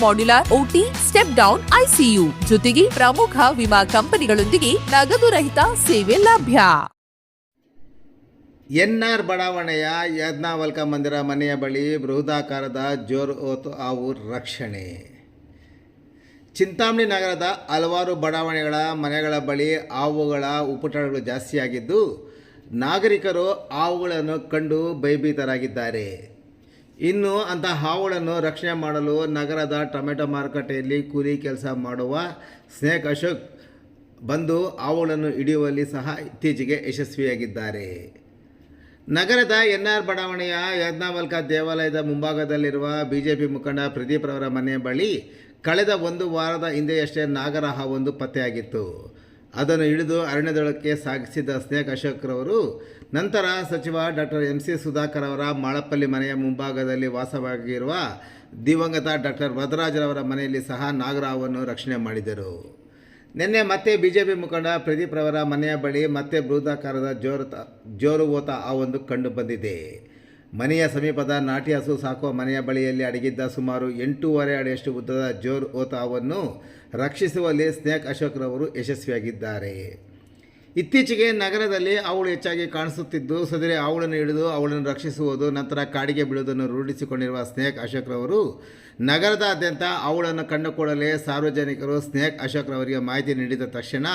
modular OT step down ICU ಜೊತೆಗೆ ಪ್ರಮುಖ ವಿಮಾ ಕಂಪನಿಗಳೊಂದಿಗೆ ನಗದು ರಹಿತ ಸೇವೆ ಲಭ್ಯ. ಎನ್ಆರ್ ಬಡಾವಣೆಯ ಯಜ್ಞಾವಲ್ಕ ಮಂದಿರ ಮನೆಯ ಬಳಿ ಬೃಹದಾಕಾರದ ಜೋರ್ ಓತು ಹಾವು ರಕ್ಷಣೆ. ಚಿಂತಾಮಣಿ ನಗರದ ಹಲವಾರು ಬಡಾವಣೆಗಳ ಮನೆಗಳ ಬಳಿ ಹಾವುಗಳ ಉಪಟಳಗಳು ಜಾಸ್ತಿಯಾಗಿದ್ದು, ನಾಗರಿಕರು ಹಾವುಗಳನ್ನು ಕಂಡು ಭಯಭೀತರಾಗಿದ್ದಾರೆ. ಇನ್ನು ಅಂತ ಹಾವುಗಳನ್ನು ರಕ್ಷಣೆ ಮಾಡಲು ನಗರದ ಟೊಮೆಟೊ ಮಾರುಕಟ್ಟೆಯಲ್ಲಿ ಕೂಲಿ ಕೆಲಸ ಮಾಡುವ ಸ್ನೇಕ್ ಅಶೋಕ್ ಬಂದು ಹಾವುಗಳನ್ನು ಹಿಡಿಯುವಲ್ಲಿ ಸಹ ಇತ್ತೀಚೆಗೆ ಯಶಸ್ವಿಯಾಗಿದ್ದಾರೆ. ನಗರದ ಎನ್ ಆರ್ ಬಡಾವಣೆಯ ಯಜ್ಞಾವಲ್ಕ ದೇವಾಲಯದ ಮುಂಭಾಗದಲ್ಲಿರುವ ಬಿಜೆಪಿ ಮುಖಂಡ ಪ್ರದೀಪ್ ರವರ ಮನೆ ಬಳಿ ಕಳೆದ ಒಂದು ವಾರದ ಹಿಂದೆಯಷ್ಟೇ ನಾಗರ ಹಾವೊಂದು ಪತ್ತೆಯಾಗಿತ್ತು. ಅದನ್ನು ಹಿಡಿದು ಅರಣ್ಯದೊಳಕ್ಕೆ ಸಾಗಿಸಿದ ಸ್ನೇಹ ಅಶೋಕ್ರವರು ನಂತರ ಸಚಿವ ಡಾಕ್ಟರ್ ಎಂ ಸಿ ಸುಧಾಕರ್ ಅವರ ಮಾಳಪ್ಪಲ್ಲಿ ಮನೆಯ ಮುಂಭಾಗದಲ್ಲಿ ವಾಸವಾಗಿರುವ ದಿವಂಗತ ಡಾಕ್ಟರ್ ವರದರಾಜರವರ ಮನೆಯಲ್ಲಿ ಸಹ ನಾಗರಾವನ್ನು ರಕ್ಷಣೆ ಮಾಡಿದರು. ನಿನ್ನೆ ಮತ್ತೆ ಬಿಜೆಪಿ ಮುಖಂಡ ಪ್ರದೀಪ್ ರವರ ಮನೆಯ ಬಳಿ ಮತ್ತೆ ಬೃಹದಾಕಾರದ ಜೋರು ಜೋರು ಓತ ಒಂದು ಕಂಡು ಬಂದಿದೆ. ಮನೆಯ ಸಮೀಪದ ನಾಟಿ ಹಸು ಸಾಕುವ ಮನೆಯ ಬಳಿಯಲ್ಲಿ ಅಡಗಿದ್ದ ಸುಮಾರು ಎಂಟೂವರೆ ಅಡಿಯಷ್ಟು ಉದ್ದದ ಜೋರ್ ಓತಾವನ್ನು ರಕ್ಷಿಸುವಲ್ಲಿ ಸ್ನೇಕ್ ಅಶೋಕ್ರವರು ಯಶಸ್ವಿಯಾಗಿದ್ದಾರೆ. ಇತ್ತೀಚೆಗೆ ನಗರದಲ್ಲಿ ಅವಳು ಹೆಚ್ಚಾಗಿ ಕಾಣಿಸುತ್ತಿದ್ದು, ಸದರೆ ಅವಳನ್ನು ಹಿಡಿದು ಅವಳನ್ನು ರಕ್ಷಿಸುವುದು, ನಂತರ ಕಾಡಿಗೆ ಬೀಳುವುದನ್ನು ರೂಢಿಸಿಕೊಂಡಿರುವ ಸ್ನೇಕ್ ಅಶೋಕ್ರವರು ನಗರದಾದ್ಯಂತ ಅವಳನ್ನು ಕಂಡುಕೊಳ್ಳಲೇ ಸಾರ್ವಜನಿಕರು ಸ್ನೇಕ್ ಅಶೋಕ್ರವರಿಗೆ ಮಾಹಿತಿ ನೀಡಿದ ತಕ್ಷಣ,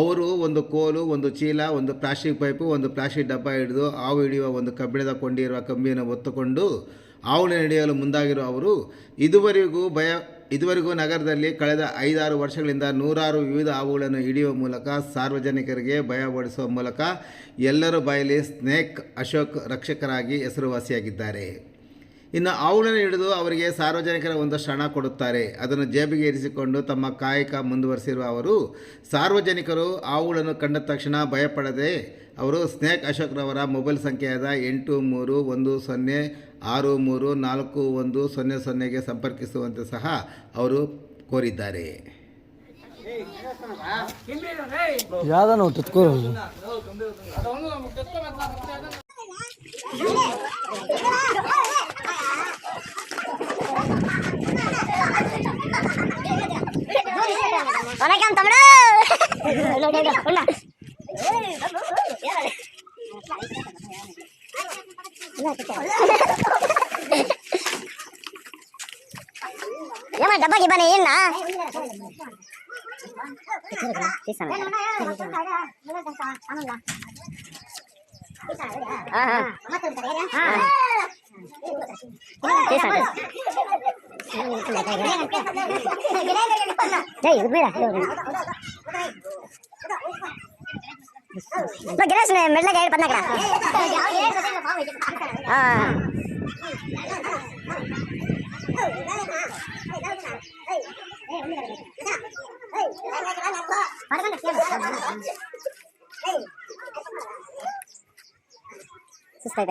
ಅವರು ಒಂದು ಕೋಲು, ಒಂದು ಚೀಲ, ಒಂದು ಪ್ಲಾಸ್ಟಿಕ್ ಪೈಪು, ಒಂದು ಪ್ಲಾಸ್ಟಿಕ್ ಡಬ್ಬ ಹಿಡಿದು ಹಾವು ಹಿಡಿಯುವ ಒಂದು ಕಬ್ಬಿಣದ ಕೊಂಡಿರುವ ಕಂಬಿಯನ್ನು ಹೊತ್ತುಕೊಂಡು ಹಾವುಗಳನ್ನು ಹಿಡಿಯಲು ಮುಂದಾಗಿರುವ ಅವರು, ಇದುವರೆಗೂ ಭಯ ಇದುವರೆಗೂ ನಗರದಲ್ಲಿ ಕಳೆದ ಐದಾರು ವರ್ಷಗಳಿಂದ ನೂರಾರು ವಿವಿಧ ಹಾವುಗಳನ್ನು ಹಿಡಿಯುವ ಮೂಲಕ ಸಾರ್ವಜನಿಕರಿಗೆ ಭಯಪಡಿಸುವ ಮೂಲಕ ಎಲ್ಲರ ಬಾಯಲ್ಲಿ ಸ್ನೇಕ್ ಅಶೋಕ್ ರಕ್ಷಕರಾಗಿ ಹೆಸರುವಾಸಿಯಾಗಿದ್ದಾರೆ. ಇನ್ನು ಅವುಗಳನ್ನು ಹಿಡಿದು ಅವರಿಗೆ ಸಾರ್ವಜನಿಕರ ಒಂದಷ್ಟು ಹಣ ಕೊಡುತ್ತಾರೆ. ಅದನ್ನು ಜೇಬಿಗೆ ಇರಿಸಿಕೊಂಡು ತಮ್ಮ ಕಾಯಕ ಮುಂದುವರಿಸಿರುವ ಅವರು ಸಾರ್ವಜನಿಕರು ಆವುಗಳನ್ನು ಕಂಡ ತಕ್ಷಣ ಭಯಪಡದೆ ಅವರು ಸ್ನೇಕ್ ಅಶೋಕ್ರವರ ಮೊಬೈಲ್ ಸಂಖ್ಯೆಯಾದ ಎಂಟು ಮೂರು ಒಂದು ಸೊನ್ನೆ ಆರು ಮೂರು ನಾಲ್ಕು ಒಂದು ಸೊನ್ನೆ ಸೊನ್ನೆಗೆ ಸಂಪರ್ಕಿಸುವಂತೆ ಸಹ ಅವರು ಕೋರಿದ್ದಾರೆ. வணக்கம் தமிழ். ஏமா டப்பா கிப்பா நீ ஏன்னா ஆ ஆ கிராஸ் மெட்ல கைடு பண்ணாக்கடா ஆ. சிஸ்டர்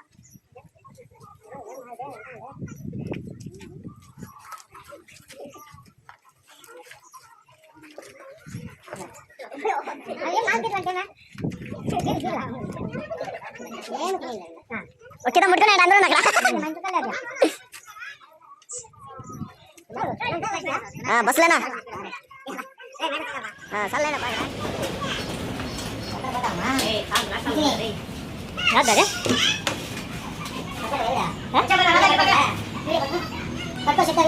వచ్చేదా ముట్టుకునే అందరూ నాకు బస్సులేనా సర్లేనా రాదా పట్టుకో చెత్త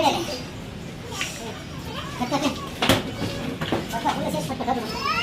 పట్టుకో పట్టుకో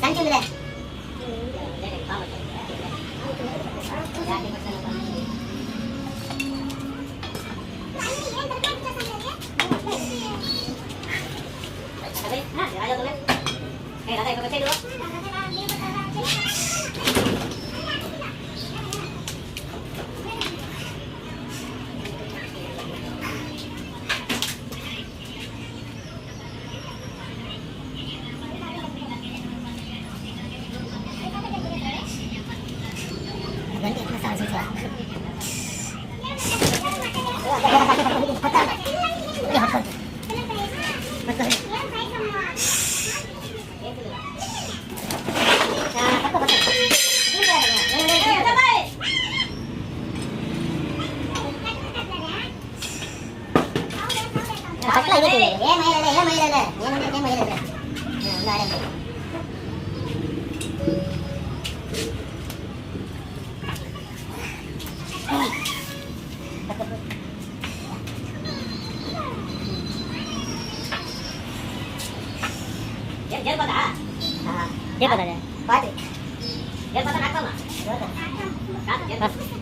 三千ぐらい。கட்டில ஏமா ஏமா ஏமா ஏமா ஏமா ஏமா ஏமா ஏமா ஏமா ஏமா ஏமா ஏமா 一个打，啊，一个打的，快点，一个打哪个嘛？一个打，个。